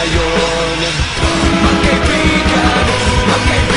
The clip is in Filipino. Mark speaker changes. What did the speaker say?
Speaker 1: ngayon Magkaibigan, magkaibigan